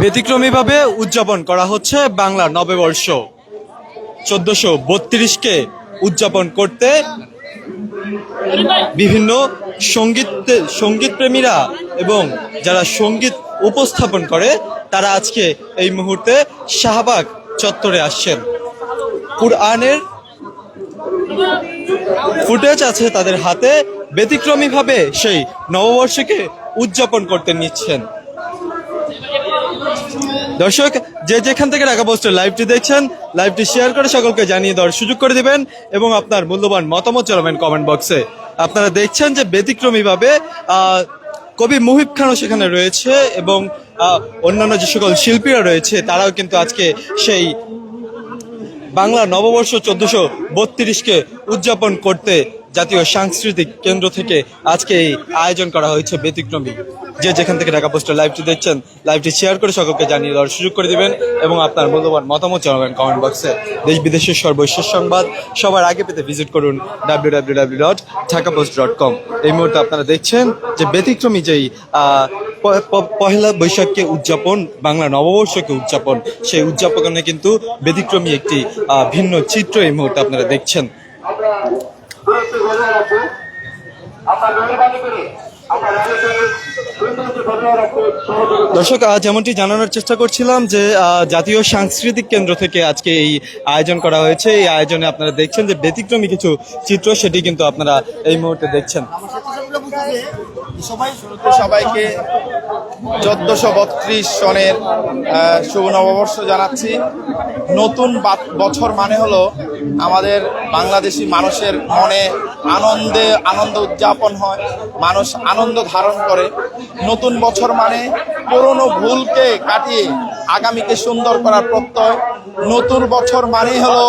ব্যতিক্রমীভাবে উদযাপন করা হচ্ছে বাংলা নববর্ষ। চোদ্দশো বত্রিশকে উদযাপন করতে বিভিন্ন সংগীত সংগীত প্রেমীরা এবং যারা সংগীত উপস্থাপন করে, তারা আজকে এই মুহূর্তে শাহবাগ চত্বরে আসছেন। কুরআনের ফুটেজ আছে তাদের হাতে। ব্যতিক্রমীভাবে সেই নববর্ষকে উদযাপন করতে নিচ্ছেন। দর্শক, যে যেখান থেকে ঢাকা পোস্টের লাইভটি দেখছেন লাইভটি শেয়ার করে সকলকে জানিয়ে দেওয়ার সুযোগ করে দিবেন এবং আপনার মূল্যবান মতামত জানাবেন কমেন্ট বক্সে আপনারা দেখছেন যে ব্যতিক্রমীভাবে কবি মুহিব খানও সেখানে রয়েছে এবং অন্যান্য যে সকল শিল্পীরা রয়েছে, তারাও কিন্তু আজকে সেই বাংলা নববর্ষ চোদ্দশো বত্রিশকে উদযাপন করতে জাতীয় সাংস্কৃতিক কেন্দ্র থেকে আজকে এই আয়োজন করা হয়েছে ব্যতিক্রমী। যে যেখান থেকে ঢাকা পোস্টের লাইভটি দেখছেন, লাইভটি শেয়ার করে সকলকে জানিয়ে দেওয়ার সুযোগ করে দিবেন এবং আপনার মূল্যবান মতামত জানাবেন কমেন্ট বক্সে। দেশ বিদেশের সর্বশেষ সংবাদ সবার আগে পেতে ভিজিট করুন W W W dot Dhaka post dot com এই মুহূর্তে আপনারা দেখছেন যে ব্যতিক্রমী যেই পহেলা বৈশাখকে উদযাপন, বাংলা নববর্ষকে উদযাপন, সেই উদযাপনে কিন্তু ব্যতিক্রমী একটি ভিন্ন চিত্র এই মুহূর্তে আপনারা দেখছেন। বজায় রাখুন আপনার মেহরবানি করে দর্শক যেমনটি জানানোর চেষ্টা করছিলাম যে আহ, জাতীয় সাংস্কৃতিক কেন্দ্র থেকে আজকে এই আয়োজন করা হয়েছে। এই আয়োজনে আপনারা দেখছেন যে ব্যতিক্রমী কিছু চিত্র সেটি কিন্তু আপনারা এই মুহূর্তে দেখছেন। সবাইকে চোদ্দশো বত্রিশ সনের শুভ নববর্ষ জানাচ্ছি। নতুন বছর মানে হলো আমাদের বাংলাদেশি মানুষের মনে আনন্দে আনন্দ উদযাপন হয়, মানুষ আনন্দ ধারণ করে। নতুন বছর মানে পুরনো ভুলকে কাটিয়ে আগামীকে সুন্দর করার প্রত্যয়। নতুন বছর মানেই হলো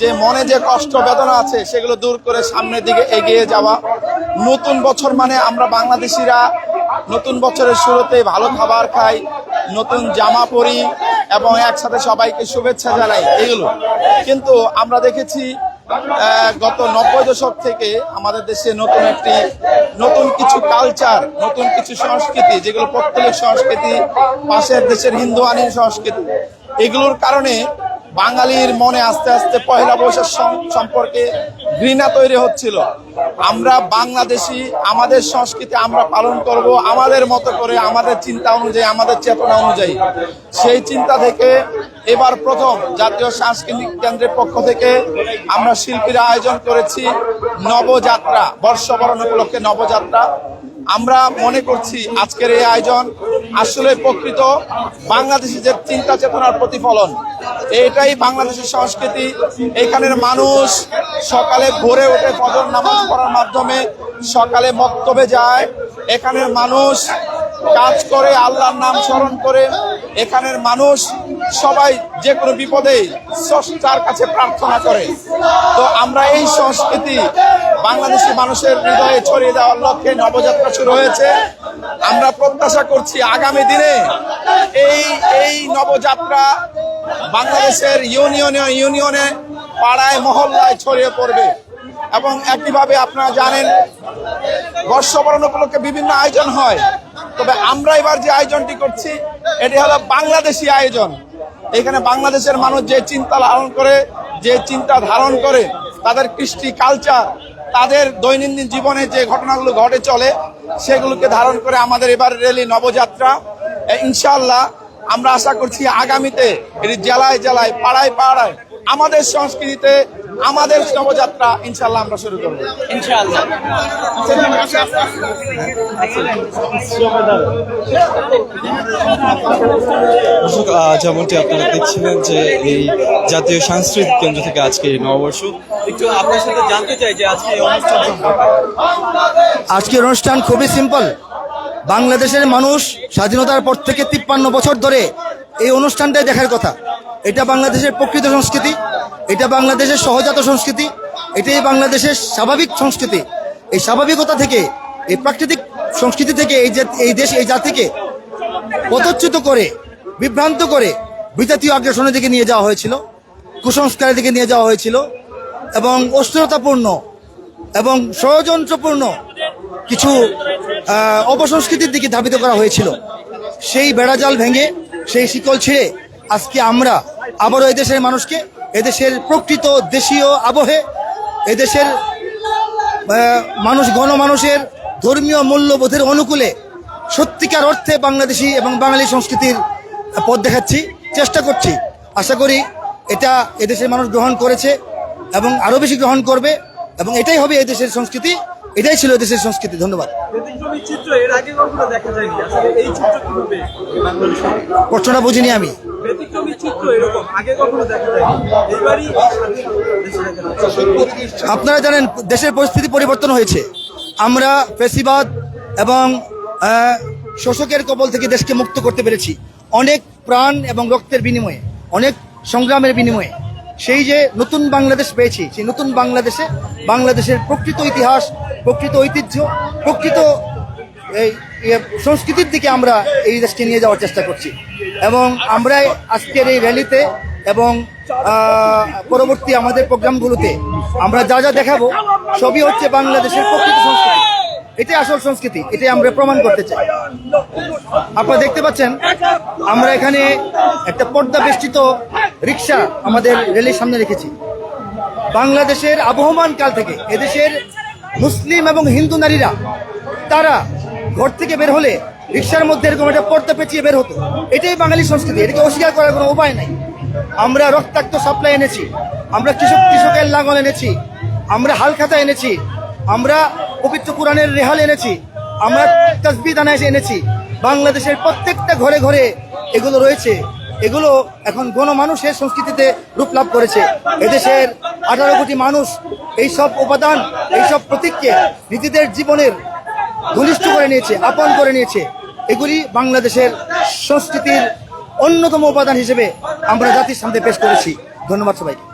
যে মনে যে কষ্ট, বেদনা আছে, সেগুলো দূর করে সামনের দিকে এগিয়ে যাওয়া। নতুন বছর মানে আমরা বাংলাদেশিরা নতুন বছরের শুরুতে ভালো খাবার খাই, নতুন জামা পরি এবং একসাথে সবাইকে শুভেচ্ছা জানাই, এগুলো। কিন্তু আমরা দেখেছি গত নব্বই দশক থেকে আমাদের দেশে নতুন একটি, নতুন কিছু কালচার নতুন কিছু সংস্কৃতি, যেগুলো পৌত্তলিক সংস্কৃতি, পাশের দেশের হিন্দু আনির সংস্কৃতি, এগুলোর কারণে বাঙালির মনে আস্তে আস্তে পয়লা বৈশাখ সম্পর্কে ঘৃণা তৈরি হচ্ছিল। আমরা বাংলাদেশি, আমাদের সংস্কৃতি আমরা পালন করব আমাদের মতো করে, আমাদের চিন্তা অনুযায়ী, আমাদের চেতনা অনুযায়ী। সেই চিন্তা থেকে এবার প্রথম জাতীয় সাংস্কৃতিক কেন্দ্রের পক্ষ থেকে আমরা শিল্পীরা আয়োজন করেছি নবযাত্রা, বর্ষবরণ উপলক্ষে নবযাত্রা। আমরা মনে করছি আজকের এই আয়োজন আসলে প্রকৃত বাংলাদেশিদের চিন্তা চেতনার প্রতিফলন এটাই বাংলাদেশের সংস্কৃতি। এখানের মানুষ সকালে ভোরে উঠে ফজর নামাজ পড়ার মাধ্যমে সকালে মক্তবে যায়। এখানের মানুষ কাজ করে, আল্লাহর নাম স্মরণ করে। এখানের মানুষ সবাই যে কোনো বিপদে স্রষ্টার কাছে প্রার্থনা করে। তো আমরা এই সংস্কৃতি বাংলাদেশি মানুষের হৃদয়ে ছড়িয়ে দেওয়ার লক্ষ্যে নবযাত্রা শুরু হয়েছে। আমরা প্রত্যাশা করছি আগামী দিনে এই এই নবযাত্রা বাংলাদেশের ইউনিয়নে ইউনিয়নে, পাড়ায়, মহল্লায় ছড়িয়ে পড়বে। এবং একইভাবে আপনারা জানেন, বর্ষবরণ উপলক্ষে বিভিন্ন আয়োজন হয়। তবে আমরা এবার যে আয়োজনটি করছি, এটি হলো বাংলাদেশি আয়োজন। এখানে বাংলাদেশের মানুষ যে চিন্তা লালন করে, যে চিন্তা ধারণ করে, তাদের কৃষ্টি কালচার তাদের দৈনন্দিন জীবনে যে ঘটনাগুলো ঘটে চলে, সেগুলোকে ধারণ করে আমাদের এবার রেলি নবযাত্রা। ইনশাল্লাহ আমরা আশা করছি আগামীতে এটি জেলায় জেলায়, পাড়ায় পাড়ায় আমাদের সংস্কৃতিতে আমাদের নবযাত্রা ইনশাআল্লাহ আমরা শুরু করব। দর্শক যেমনটি আপনারা দেখছিলেন যে এই জাতীয় সাংস্কৃতিক কেন্দ্র থেকে আজকে এই নববর্ষ। একটু আপনার সাথে জানতে চাই যে আজকে অনুষ্ঠান আজকের অনুষ্ঠান খুবই সিম্পল। বাংলাদেশের মানুষ স্বাধীনতার পর থেকে তিপ্পান্ন বছর ধরে এই অনুষ্ঠানটাই দেখার কথা। এটা বাংলাদেশের প্রকৃত সংস্কৃতি। এটা বাংলাদেশের সহজাত সংস্কৃতি, এটাই বাংলাদেশের স্বাভাবিক সংস্কৃতি। এই স্বাভাবিকতা থেকে, এই প্রাকৃতিক সংস্কৃতি থেকে, এই এই দেশ, এই জাতিকে পদচ্যুত করে, বিভ্রান্ত করে বিজাতীয় আগ্রাসনের দিকে নিয়ে যাওয়া হয়েছিল, কুসংস্কারের দিকে নিয়ে যাওয়া হয়েছিল এবং অস্থিরতাপূর্ণ এবং ষড়যন্ত্রপূর্ণ কিছু অপসংস্কৃতির দিকে ধাবিত করা হয়েছিল। সেই বেড়াজাল ভেঙে, সেই শিকল ছিঁড়ে আজকে আমরা আবারও এই দেশের মানুষকে এদেশের প্রকৃত দেশীয় আবহে, এদেশের মানুষ গণমানুষের ধর্মীয় মূল্যবোধের অনুকূলে সত্যিকার অর্থে বাংলাদেশি এবং বাঙালি সংস্কৃতির পথ দেখাচ্ছি, চেষ্টা করছি। আশা করি এটা এদেশের মানুষ গ্রহণ করেছে এবং আরও বেশি গ্রহণ করবে এবং এটাই হবে এদেশের সংস্কৃতি, এটাই ছিল এদেশের সংস্কৃতি। ধন্যবাদ। প্রশ্নটা বুঝিনি আমি। আপনারা জানেন দেশের পরিস্থিতি পরিবর্তন হয়েছে। আমরা ফেসিবাদ এবং শোষকের কবল থেকে দেশকে মুক্ত করতে পেরেছি। অনেক প্রাণ এবং রক্তের বিনিময়ে, অনেক সংগ্রামের বিনিময়ে। সেই যে নতুন বাংলাদেশ পেয়েছি, সেই নতুন বাংলাদেশে বাংলাদেশের প্রকৃত ইতিহাস, প্রকৃত ঐতিহ্য, প্রকৃত এই সংস্কৃতির দিকে আমরা এই দেশকে নিয়ে যাওয়ার চেষ্টা করছি। এবং আমরা আজকের এই র্যালিতে এবং পরবর্তী আমাদের প্রোগ্রামগুলোতে আমরা যা যা দেখাবো, সবই হচ্ছে বাংলাদেশের প্রকৃত সংস্কৃতি। এটাই আসল সংস্কৃতি, এটাই আমরা প্রমাণ করতে চাই। আপনারা দেখতে পাচ্ছেন, আমরা এখানে একটা পর্দা বেষ্টিত রিক্সা আমাদের রেলের সামনে রেখেছি। বাংলাদেশের আবহমান কাল থেকে এদেশের মুসলিম এবং হিন্দু নারীরা, তারা ঘর থেকে বের হলে রিক্সার মধ্যে এরকম একটা পর্দা পেঁচিয়ে বের হতো। এটাই বাঙালি সংস্কৃতি, এটাকে অস্বীকার করার কোনো উপায় নাই। আমরা রক্তাক্ত সাপ্লাই এনেছি, আমরা কৃষক কৃষকের লাঙল এনেছি, আমরা হালখাতা এনেছি, আমরা পবিত্র কোরআনের রেহাল এনেছি, আমরা তসবি দানা এসে এনেছি। বাংলাদেশের প্রত্যেকটা ঘরে ঘরে এগুলো রয়েছে। এগুলো এখন গণমানুষের সংস্কৃতিতে রূপ লাভ করেছে। এদেশের আঠারো কোটি মানুষ এইসব উপাদান এইসব প্রতীককে নিজেদের জীবনের ঘনিষ্ঠ করে নিয়েছে আপন করে নিয়েছে এগুলি বাংলাদেশের সংস্কৃতির অন্যতম উপাদান হিসেবে আমরা জাতির সামনে পেশ করেছি। ধন্যবাদ সবাইকে।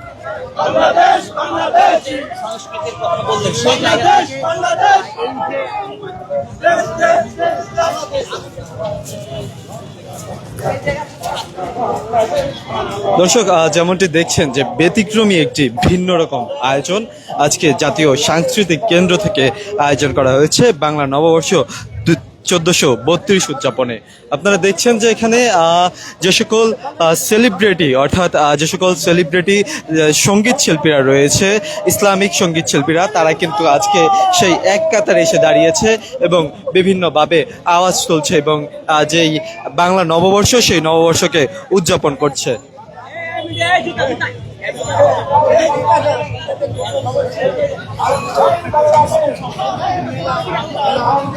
দর্শক যেমনটি দেখছেন যে ব্যতিক্রমী একটি ভিন্ন রকম আয়োজন আজকে জাতীয় সাংস্কৃতিক কেন্দ্র থেকে আয়োজন করা হয়েছে বাংলা নববর্ষ চোদ্দশো বত্রিশ উদযাপনে। আপনারা দেখছেন যে এখানে যে সকল সেলিব্রিটি অর্থাৎ যে সকল সেলিব্রিটি সংগীত শিল্পীরা রয়েছে, ইসলামিক সংগীত শিল্পীরা, তারা কিন্তু আজকে সেই এক কাতারে এসে দাঁড়িয়েছে এবং বিভিন্নভাবে আওয়াজ তুলছে এবং যেই বাংলা নববর্ষ, সেই নববর্ষকে উদযাপন করছে।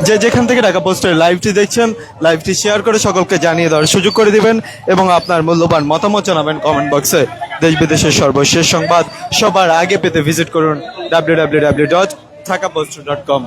যে যেখান থেকে ঢাকা পোস্টের লাইভটি দেখছেন লাইভটি শেয়ার করে সকলকে জানিয়ে দেওয়ার সুযোগ করে দিবেন এবং আপনার মূল্যবান মতামত জানাবেন কমেন্ট বক্সে দেশ বিদেশের সর্বশেষ সংবাদ সবার আগে পেতে ভিজিট করুন W W W dot Dhaka post dot com